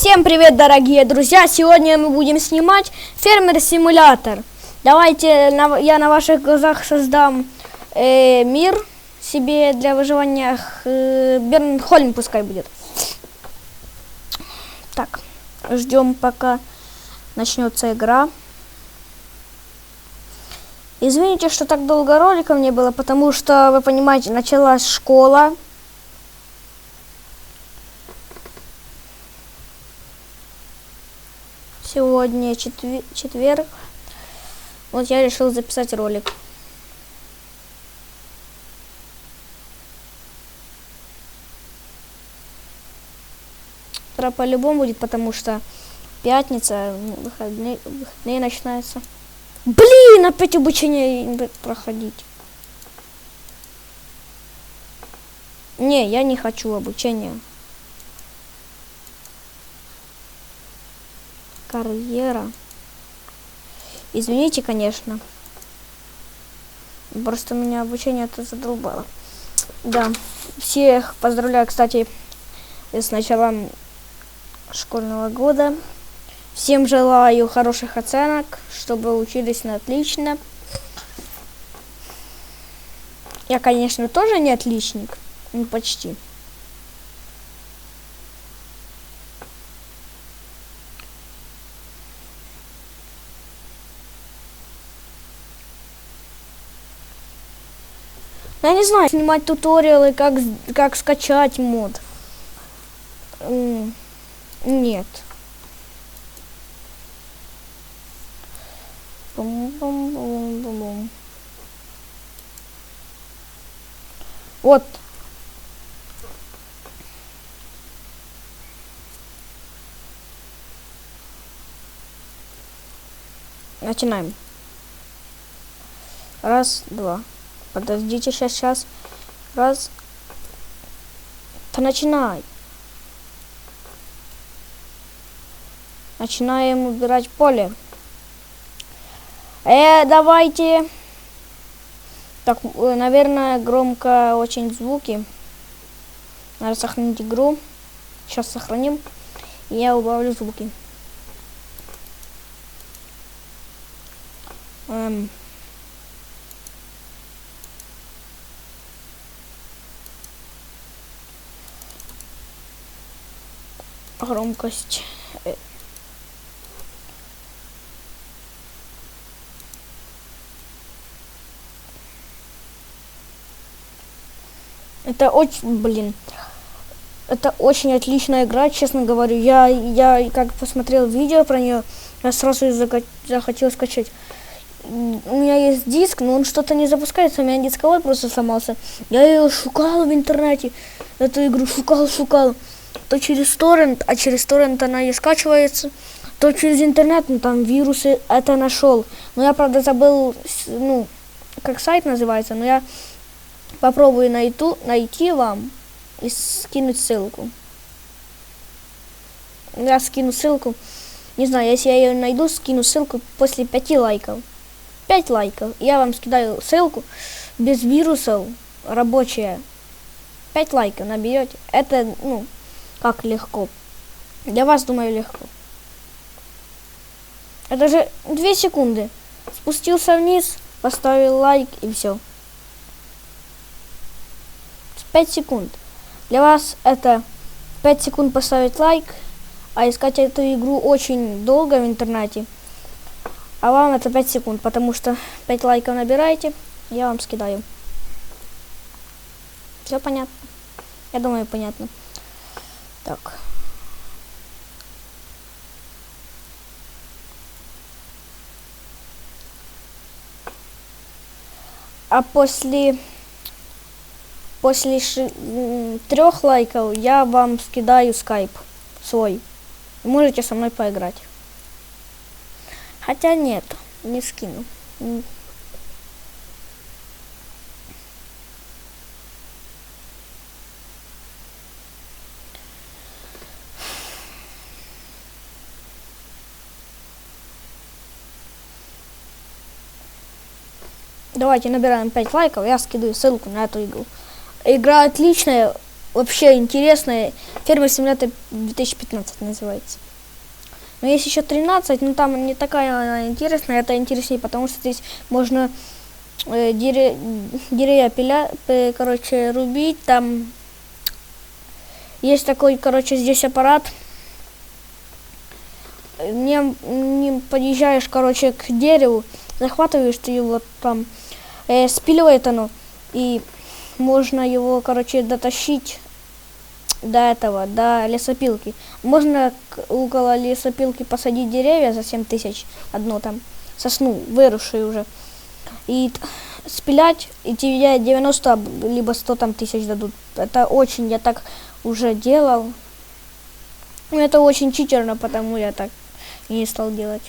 Всем привет, дорогие друзья! Сегодня мы будем снимать фермер-симулятор. Давайте на- я на ваших глазах создам э, мир себе для выживания. Э, Бернхольм пускай будет. Так, ждем пока начнется игра. Извините, что так долго роликов не было, потому что, вы понимаете, началась школа. Сегодня четве- четверг. Вот я решил записать ролик. Завтра по-любому будет, потому что пятница, выходные, выходные начинаются. Блин, опять обучение проходить. Не, я не хочу обучения. Карьера. Извините, конечно. Просто меня обучение это задолбало. Да. Всех поздравляю, кстати, с началом школьного года. Всем желаю хороших оценок, чтобы учились на отлично. Я, конечно, тоже не отличник, ну почти. Я не знаю, снимать туториалы, как, как скачать мод. Нет. Бум-бум-бум-бум-бум. Вот. Начинаем. Раз, два. Подождите, сейчас, сейчас. Раз. Да начинай. Начинаем убирать поле. Э, давайте. Так, э, наверное, громко очень звуки. Надо сохранить игру. Сейчас сохраним. И я убавлю звуки. Эм. Громкость. э, Это очень, блин, это очень отличная игра, честно говорю. Я, я как посмотрел видео про нее, я сразу захотел скачать. У меня есть диск, но он что-то не запускается, у меня дисковод просто сломался. Я ее шукал в интернете, эту игру шукал, шукал. То через торрент, а через торрент она не скачивается, то через интернет, ну там вирусы это нашел. Но я, правда, забыл, ну, как сайт называется, но я попробую найту, найти вам и скинуть ссылку. Я скину ссылку. Не знаю, если я ее найду, скину ссылку после пяти лайков. Пять лайков. Я вам скидаю ссылку без вирусов, рабочая. Пять лайков наберете. Это, ну, как легко. Для вас, думаю, легко. Это же две секунды. Спустился вниз, поставил лайк и все. 5 секунд. Для вас это 5 секунд поставить лайк, а искать эту игру очень долго в интернете. А вам это 5 секунд, потому что 5 лайков набираете, я вам скидаю. Все понятно? Я думаю, понятно. Так. А после после трех лайков я вам скидаю скайп свой. Можете со мной поиграть. Хотя нет, не скину. Давайте набираем 5 лайков, я скидываю ссылку на эту игру. Игра отличная, вообще интересная. Фермер симулятор 2015 называется. Но есть еще 13, но там не такая она интересная, это интереснее, потому что здесь можно э, дере, деревья пиля, э, короче, рубить, там есть такой, короче, здесь аппарат, не, не подъезжаешь, короче, к дереву, захватываешь ты его там, э, спиливает оно, и можно его, короче, дотащить до этого, до лесопилки. Можно около лесопилки посадить деревья за 7 тысяч, одно там, сосну, выросшие уже, и спилять, и тебе 90 либо 100 там тысяч дадут. Это очень, я так уже делал. Ну, это очень читерно, потому я так и не стал делать.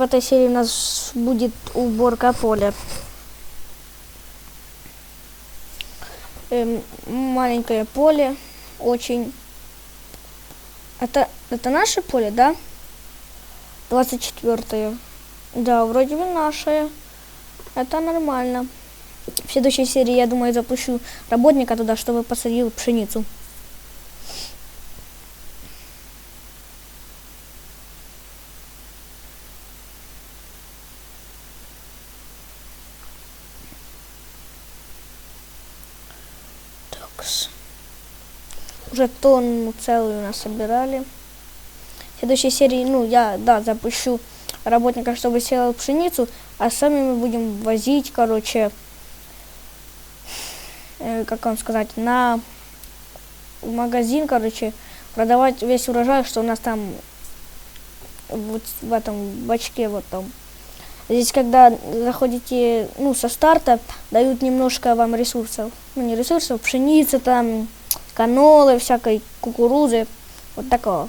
В этой серии у нас будет уборка поля. Эм, маленькое поле, очень. Это, это наше поле, да? 24 Да, вроде бы наше. Это нормально. В следующей серии, я думаю, запущу работника туда, чтобы посадил пшеницу. Уже тонну целую нас собирали. В следующей серии, ну, я, да, запущу работника, чтобы сеял пшеницу, а сами мы будем возить, короче, э, как вам сказать, на магазин, короче, продавать весь урожай, что у нас там вот в этом бачке вот там. Здесь, когда заходите, ну, со старта, дают немножко вам ресурсов. Ну, не ресурсов, пшеницы там, канолы, всякой кукурузы, вот такого.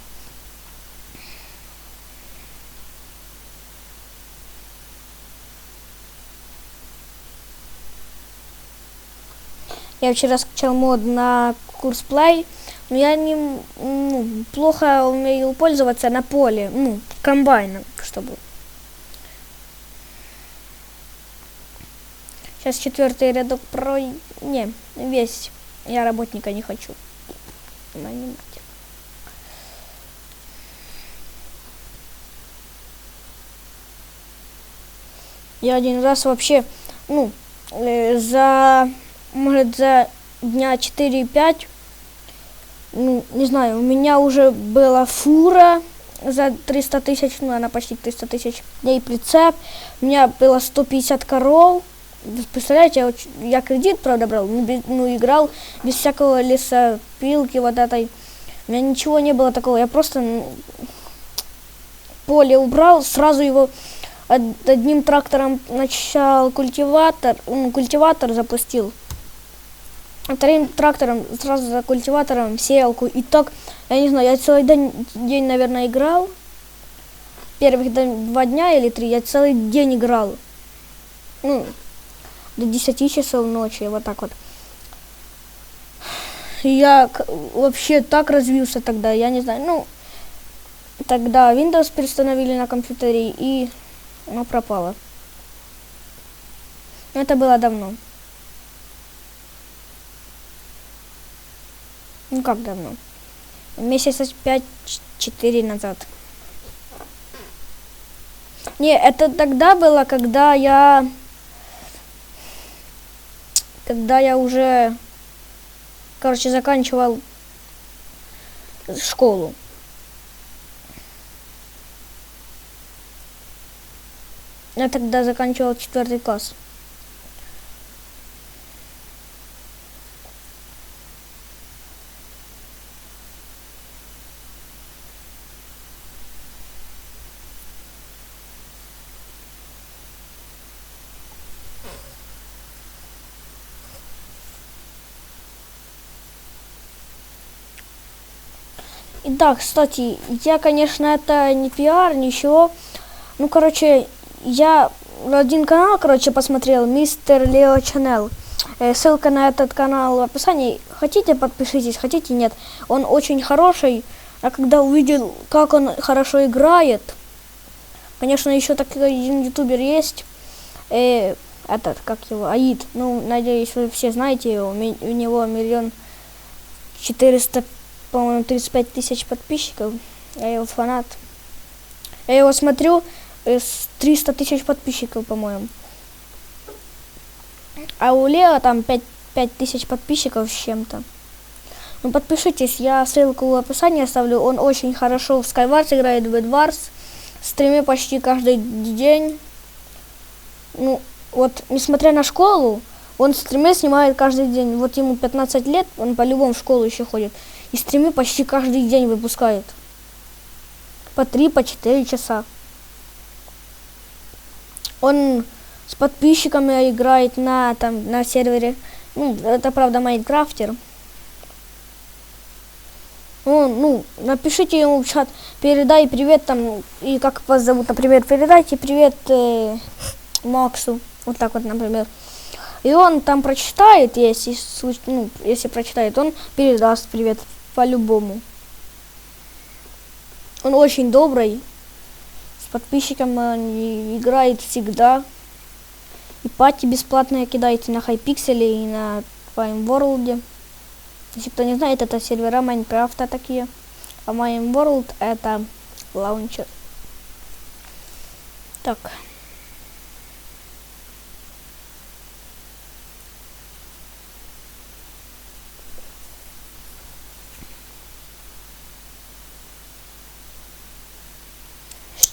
Я вчера скачал мод на курс Play, но я не ну, плохо умею пользоваться на поле, ну, комбайном, чтобы. Сейчас четвертый рядок про... Не, весь. Я работника не хочу нанимать. Я один раз вообще, ну, э, за, может, за дня 4-5, ну, не знаю, у меня уже была фура за 300 тысяч, ну, она почти 300 тысяч, и прицеп, у меня было 150 коров, Представляете, я кредит, правда, брал, ну, ну, играл без всякого лесопилки вот этой. У меня ничего не было такого. Я просто ну, поле убрал, сразу его одним трактором начал культиватор, ну, культиватор запустил. Вторым трактором сразу за культиватором сеялку. И так, я не знаю, я целый день, день наверное, играл. Первых два дня или три я целый день играл. Ну, до 10 часов ночи, вот так вот. Я вообще так развился тогда, я не знаю, ну, тогда Windows перестановили на компьютере и оно пропало. Это было давно. Ну как давно? Месяца 5-4 назад. Не, это тогда было, когда я когда я уже, короче, заканчивал школу. Я тогда заканчивал четвертый класс. И да, кстати, я, конечно, это не пиар, ничего. Ну, короче, я один канал, короче, посмотрел, Мистер Лео Чанел. Э, ссылка на этот канал в описании. Хотите, подпишитесь, хотите, нет. Он очень хороший. А когда увидел, как он хорошо играет, конечно, еще такой один ютубер есть, э, этот, как его, Аид, ну, надеюсь, вы все знаете его, у него миллион четыреста, по-моему, тридцать пять тысяч подписчиков, я его фанат. Я его смотрю, э, с 300 тысяч подписчиков, по-моему. А у Лео там 5, 5 тысяч подписчиков с чем-то. Ну, подпишитесь, я ссылку в описании оставлю. Он очень хорошо в Skywars играет, в Edwars. Стримы почти каждый день. Ну, вот, несмотря на школу, он стримы снимает каждый день. Вот ему 15 лет, он по-любому в школу еще ходит. И стримы почти каждый день выпускает. По 3, по 4 часа. Он с подписчиками играет на, там, на сервере. Ну, это правда Майнкрафтер. Ну, ну, напишите ему в чат, передай привет там, и как вас зовут, например, передайте привет э, Максу, вот так вот, например. И он там прочитает, если, ну, если прочитает, он передаст привет по-любому. Он очень добрый, с подписчиками играет всегда. И пати бесплатные кидайте на хайпикселе и на Prime World. Если кто не знает, это сервера Майнкрафта такие. А Mine World это лаунчер. Так.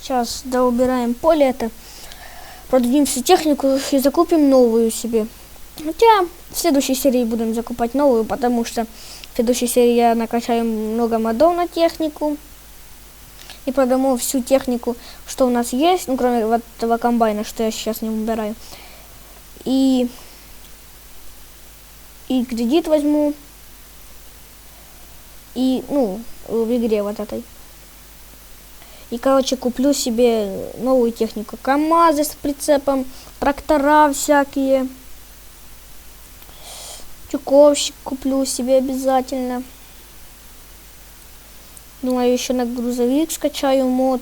Сейчас доубираем поле это продадим всю технику и закупим новую себе. Хотя в следующей серии будем закупать новую, потому что в следующей серии я накачаю много модов на технику. И продаму всю технику, что у нас есть, ну кроме вот этого комбайна, что я сейчас не убираю. И, и кредит возьму. И, ну, в игре вот этой. И, короче, куплю себе новую технику. КамАЗы с прицепом, трактора всякие. Тюковщик куплю себе обязательно. Думаю, еще на грузовик скачаю мод.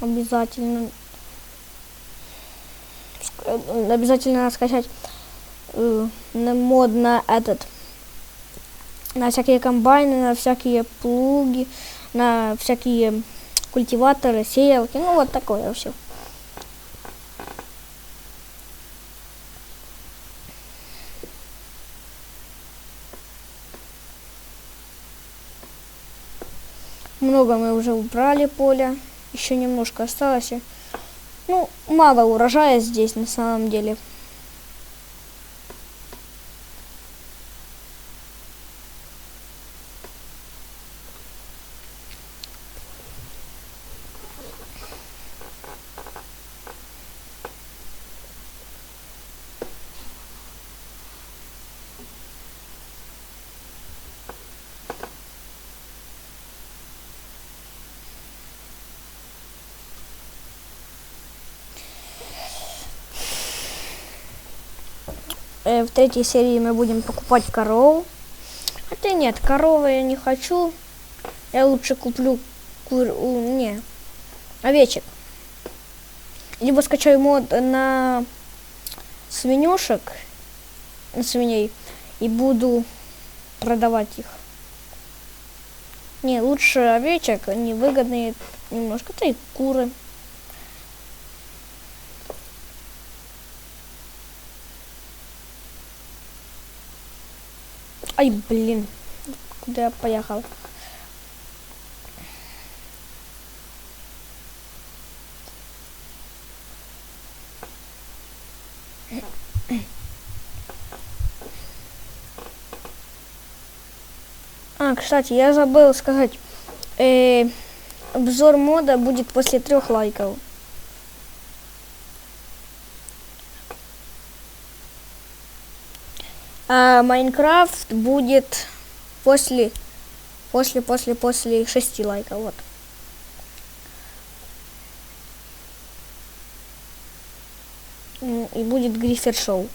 Обязательно. Обязательно надо скачать э, мод на этот. На всякие комбайны, на всякие плуги на всякие культиваторы, сеялки, ну вот такое все. Много мы уже убрали поля, еще немножко осталось. Ну, мало урожая здесь на самом деле. Э, в третьей серии мы будем покупать корову. Хотя нет, коровы я не хочу. Я лучше куплю кур... не, овечек. Либо скачаю мод на свинюшек, на свиней, и буду продавать их. Не, лучше овечек, они выгодные немножко, то и куры. Ай, блин. Куда я поехал? А, кстати, я забыл сказать. Э, обзор мода будет после трех лайков. а Майнкрафт будет после, после, после, после 6 лайков. Вот. Ну, и будет грифер Шоу.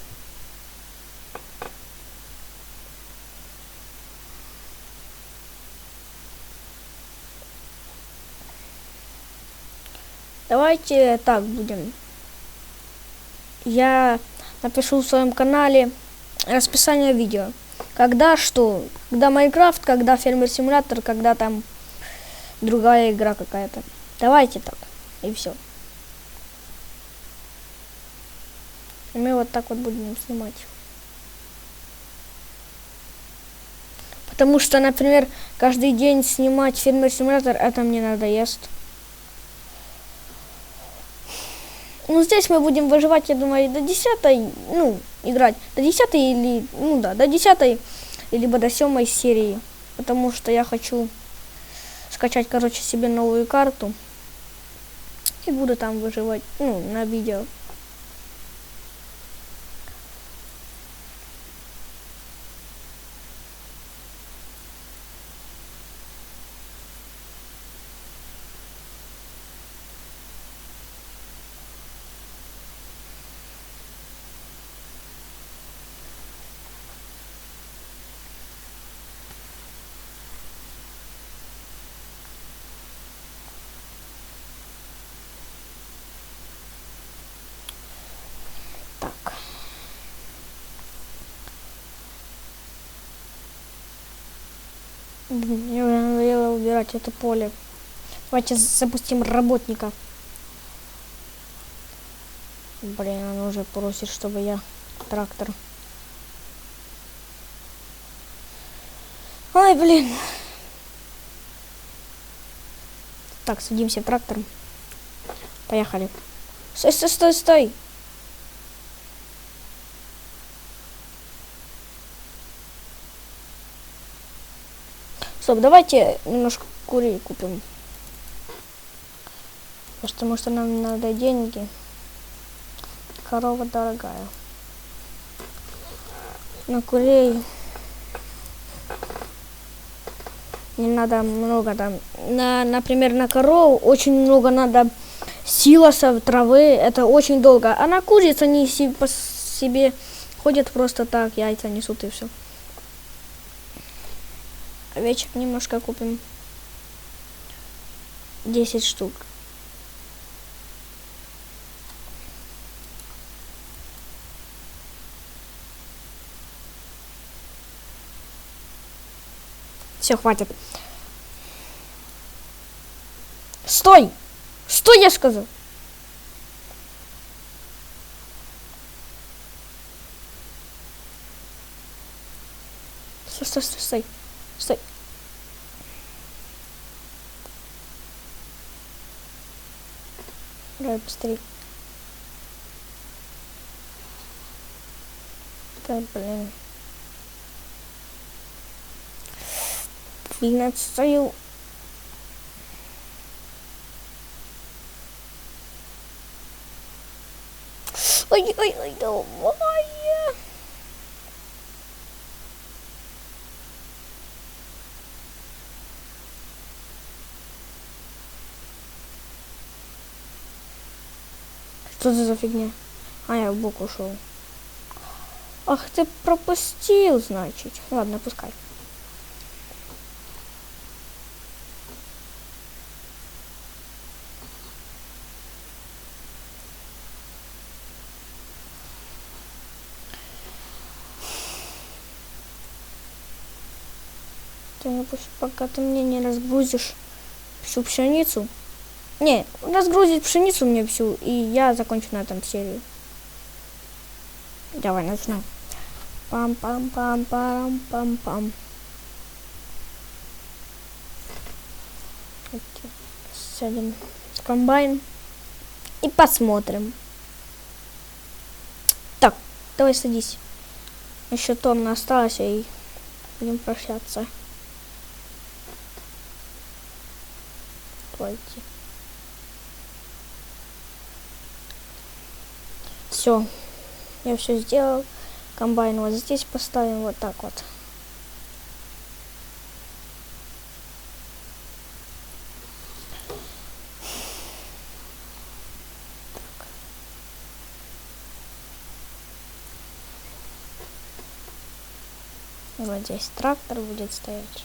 Давайте так будем. Я напишу в своем канале расписание видео. Когда что? Когда Майнкрафт, когда фермер симулятор, когда там другая игра какая-то. Давайте так. И все. И мы вот так вот будем снимать. Потому что, например, каждый день снимать фермер симулятор, это мне надоест. Ну, здесь мы будем выживать, я думаю, до 10, ну, играть. До 10 или, ну да, до 10 либо до 7 серии. Потому что я хочу скачать, короче, себе новую карту. И буду там выживать, ну, на видео. Уже надоело убирать это поле. Давайте запустим работника. Блин, он уже просит, чтобы я трактор. Ой, блин. Так, садимся в трактор. Поехали. Стой, стой, стой, стой. Стоп, давайте немножко курей купим. Потому что нам надо деньги. Корова дорогая. На курей не надо много там. На, например, на корову очень много надо силосов, травы. Это очень долго. А на куриц они себе ходят просто так, яйца несут и все. Овечек немножко купим. 10 штук. Все, хватит. Стой! Стой, я сказал! Стой, стой, стой. Стой. Давай быстрее. Да, блин. Блин, отстаю. Ой, ой, ой, давай. Что это за фигня? А, я в бок ушел. Ах, ты пропустил, значит. Ладно, пускай. Ты мне пусть, пока ты мне не разгрузишь всю пшеницу. Не, разгрузить пшеницу мне всю, и я закончу на этом серию. Давай, начнем. Пам-пам-пам-пам-пам-пам. Сядем комбайн и посмотрим. Так, давай садись. Еще тонна осталось, и будем прощаться. Давайте. Все. Я все сделал. Комбайн вот здесь поставим вот так вот. Вот здесь трактор будет стоять.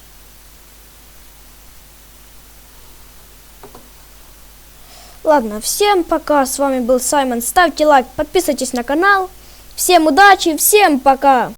Ладно, всем пока. С вами был Саймон. Ставьте лайк, подписывайтесь на канал. Всем удачи, всем пока.